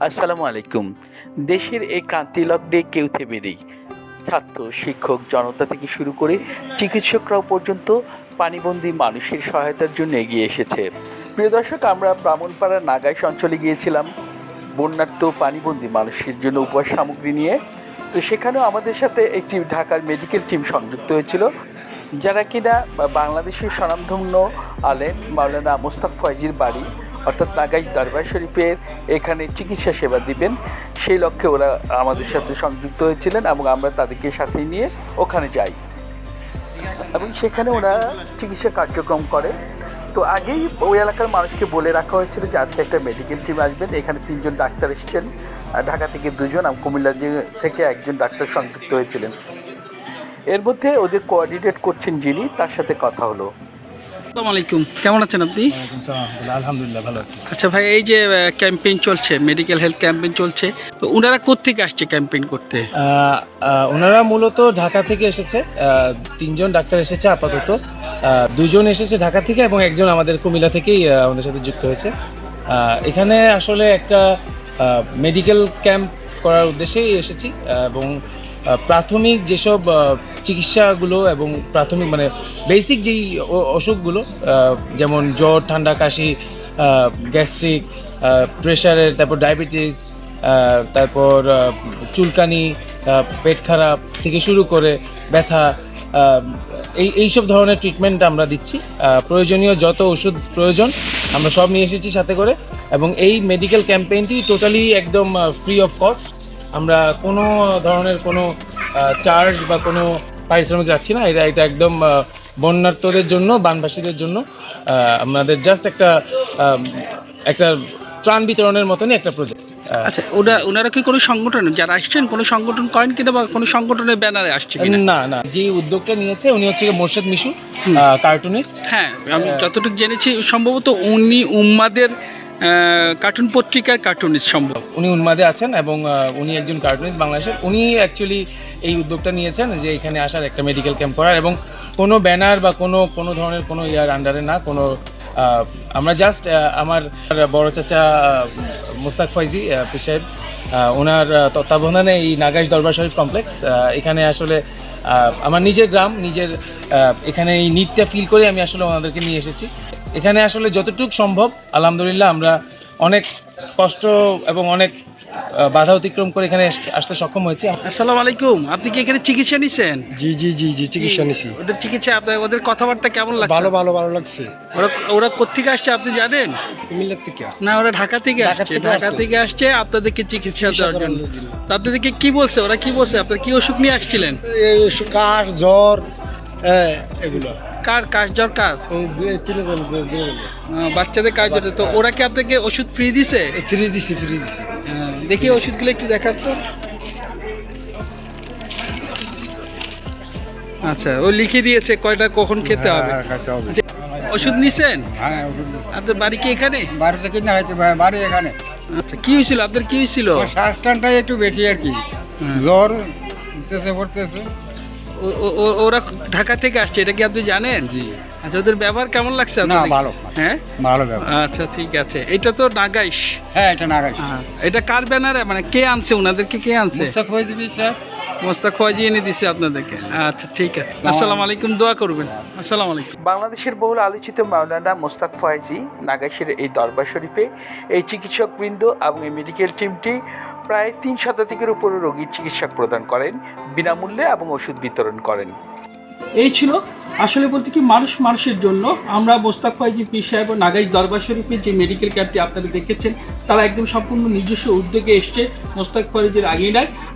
আসসালামু আলাইকুম। দেশের এই ক্রান্তিলগ্নে কেউ থেমে নেই। ছাত্র, শিক্ষক, জনতা থেকে শুরু করে চিকিৎসকরাও পর্যন্ত পানিবন্দী মানুষের সহায়তার জন্য এগিয়ে এসেছে। প্রিয় দর্শক, আমরা ব্রাহ্মণপাড়ার নাগাইশ অঞ্চলে গিয়েছিলাম। বন্যার্ত পানিবন্দী মানুষের জন্য উপহার সামগ্রী নিয়ে। তো সেখানেও আমাদের সাথে একটি ঢাকার মেডিকেল টিম সংযুক্ত হয়েছিল, যারা কিনা বাংলাদেশের স্বনামধন্য আলেম মাওলানা মোস্তাক ফয়জির বাড়ি অর্থাৎ নাগাইশ দরবার শরীফের এখানে চিকিৎসা সেবা দিবেন। সেই লক্ষ্যে ওরা আমাদের সাথে সংযুক্ত হয়েছিলেন এবং আমরা তাদেরকে সাথে নিয়ে ওখানে যাই। এবং সেখানে ওরা চিকিৎসা কার্যক্রম করে। তো আগেই ওই এলাকার মানুষকে বলে রাখা হয়েছিল যে আজকে একটা মেডিকেল টিম আসবেন। এখানে তিনজন ডাক্তার এসেছেন। ঢাকা থেকে দুজন আর কুমিল্লা থেকে একজন ডাক্তার সংযুক্ত হয়েছিলেন। এর মধ্যে ওদের কোঅর্ডিনেট করছেন যিনি, তার সাথে কথা হলো। আসসালামু আলাইকুম। কেমন আছেন আপনি? আলহামদুলিল্লাহ, আলহামদুলিল্লাহ ভালো আছি। আচ্ছা ভাই এই যে ক্যাম্পেইন চলছে মেডিকেল হেলথ ক্যাম্পেইন চলছে তো ওনারা আসছে ক্যাম্পেইন করতে? ওনারা মূলত ঢাকা থেকে এসেছে। তিনজন ডাক্তার এসেছে আপাতত। দুজন এসেছে ঢাকা থেকে এবং একজন আমাদের কুমিল্লা থেকেই আমাদের সাথে যুক্ত হয়েছে। এখানে আসলে একটা মেডিকেল ক্যাম্প করার উদ্দেশ্যেই এসেছি এবং প্রাথমিক যেসব চিকিৎসাগুলো এবং প্রাথমিক মানে বেসিক যেই অসুখগুলো যেমন জ্বর, ঠান্ডা, কাশি গ্যাস্ট্রিক প্রেশারের তারপর ডায়াবেটিস তারপর চুলকানি পেট খারাপ থেকে শুরু করে ব্যথা এই, এইসব ধরনের ট্রিটমেন্ট আমরা দিচ্ছি। প্রয়োজনীয় যত ওষুধ প্রয়োজন, আমরা সব নিয়ে এসেছি সাথে করে। এবং এই মেডিকেল ক্যাম্পেইনটি টোটালি একদম ফ্রি অফ কস্ট আমরা কোনো ধরনের কোনো চার্জ বা কোনো পারিশ্রমিক রাখছি না। এটা এটা একদম আহ, বন্যার্তদের জন্য বানবাসীদের জন্য আমাদের জাস্ট একটা একটা ত্রাণ বিতরণের মতনই একটা প্রজেক্ট আচ্ছা ওরা ওনারা কি কোনো সংগঠন যারা আসছেন কোনো সংগঠন করেন কিনা বা কোনো সংগঠনের ব্যানারে আসছে কিনা? না না যে উদ্যোগটা নিয়েছে উনি হচ্ছে মোর্শেদ মিশু কার্টুনিস্ট হ্যাঁ আমি যতটুকু জেনেছি সম্ভবত উনি উম্মাদের কার্টুন পত্রিকার কার্টুনিস্ট সম্ভব। উনি উন্মাদে আছেন এবং উনি একজন কার্টুনিস্ট বাংলাদেশের। উনি অ্যাকচুয়ালি এই উদ্যোগটা নিয়েছেন যে এখানে আসার একটা মেডিকেল ক্যাম্প করার এবং কোনো ব্যানার বা কোনো কোনো ধরনের কোনো ইয়ার আন্ডারে না, কোনো আমরা জাস্ট আমার বড় চাচা মুস্তাক ফয়জি সাহেব ওনার তত্ত্বাবধানে এই নাগাইশ দরবার শরীফ কমপ্লেক্স এখানে আসলে আমার নিজের গ্রাম, নিজের এখানে এই নিডটা ফিল করে আমি আসলে ওনাদেরকে নিয়ে এসেছি। এখানে আসলে যতটুকু সম্ভব আলহামদুলিল্লাহ আমরা অনেক কষ্ট এবং অনেক বাধা অতিক্রম করে এখানে আসতে সক্ষম হয়েছি। আসসালামু আলাইকুম। আপনি কি এখানে চিকিৎসা নিছেন? জি জি জি জি চিকিৎসা নিছি। ওদের চিকিৎসা আপনার ওদের কথাবার্তা কেমন লাগছে? ভালো ভালো ভালো লাগছে। ওরা ওরা কোত্থেকে আসছে আপনি জানেন? কুমিল্লার থেকে। না ওরা ঢাকা থেকে আসছে। ঢাকা থেকে আসছে আপনাদেরকে চিকিৎসা দেওয়ার জন্য। তো আপনাদেরকে কি বলছে? ওরা কি বলছে? আপনার কি অসুখ নিয়ে আসছিলেন? এই কাশ জ্বর হ্যাঁ এগুলো। কার কাশ জ্বর কার এই দুই- তিনজন দুই- দুইজন। আহ, বাচ্চাদের কাজ হতো তো ওরা কি আপনাকে ওষুধ ফ্রি দিছে? ফ্রি দিছি ফ্রি দিছি। হ্যাঁ, দেখি ওষুধগুলো একটু দেখার তো। আচ্ছা ও লিখে দিয়েছে কয়টা কখন খেতে হবে। হ্যাঁ, হবে। আচ্ছা, ওষুধ নিছেন? হ্যাঁ আপনার বাড়ি কি এখানে? বাড়ি থেকে না হয়েছে বাড়ি এখানে। আচ্ছা কি হয়েছিল? আপনার কি হয়েছিল? শ্বাসটানটাই একটু বেশি আর কি। হ্যাঁ। জ্বর ও- ওরা ঢাকা থেকে আসছে এটা কি আপনি জানেন? আচ্ছা ওদের ব্যবহার কেমন লাগছে না ভালো। হ্যাঁ? ভালো আচ্ছা ঠিক আছে। এটা তো নাগাইশ। হ্যাঁ এটা না গাইছি হ্যাঁ, এটা কার ব্যানারে? মানে কে আনছে? ওনাদেরকে কে আনছে? মুস্তাক হয়ে যাবি স্যার। মোস্তাক খোয়াজি এনে দিছে আপনাদেরকে। আচ্ছা ঠিক আছে। আসসালামু আলাইকুম দোয়া করবেন। আসসালামু আলাইকুম। বাংলাদেশের বহুল আলোচিত মাওলানা মোস্তাক ফয়েজি নাগাইশের এই দরবার শরীফে এই চিকিৎসকবৃন্দ এবং এই মেডিকেল টিমটি প্রায় তিন শতাধিকের উপরে রোগীর চিকিৎসা প্রদান করেন, বিনামূল্যে এবং ওষুধ বিতরণ করেন। এই ছিল আসলে বলতে কি মানুষ মানুষের জন্য। আমরা মোস্তাক ফয়জি পীর সাহেব ও নাগাইশ দরবার শরীফের যে মেডিকেল ক্যাম্পটি আপনারা দেখেছেন, তারা একদম সম্পূর্ণ নিজস্ব উদ্যোগে এসছে মোস্তাক ফয়জির আগেই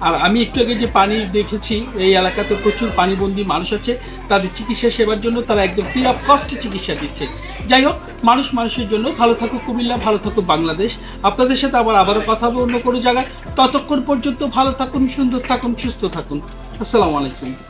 আর আমি একটু আগে যে পানি দেখেছি, এই এলাকাতে প্রচুর পানিবন্দী মানুষ আছে, তাদের চিকিৎসা সেবার জন্য তারা একদম ফ্রি অফ কস্টে চিকিৎসা দিচ্ছে। যাই হোক মানুষ মানুষের জন্য ভালো থাকুক কুমিল্লা, ভালো থাকুক বাংলাদেশ। আপনাদের সাথে আবার আবারও কথা হবে অন্য কোনো জায়গায়। ততক্ষণ পর্যন্ত ভালো থাকুন, সুন্দর থাকুন, সুস্থ থাকুন। আসসালামু আলাইকুম।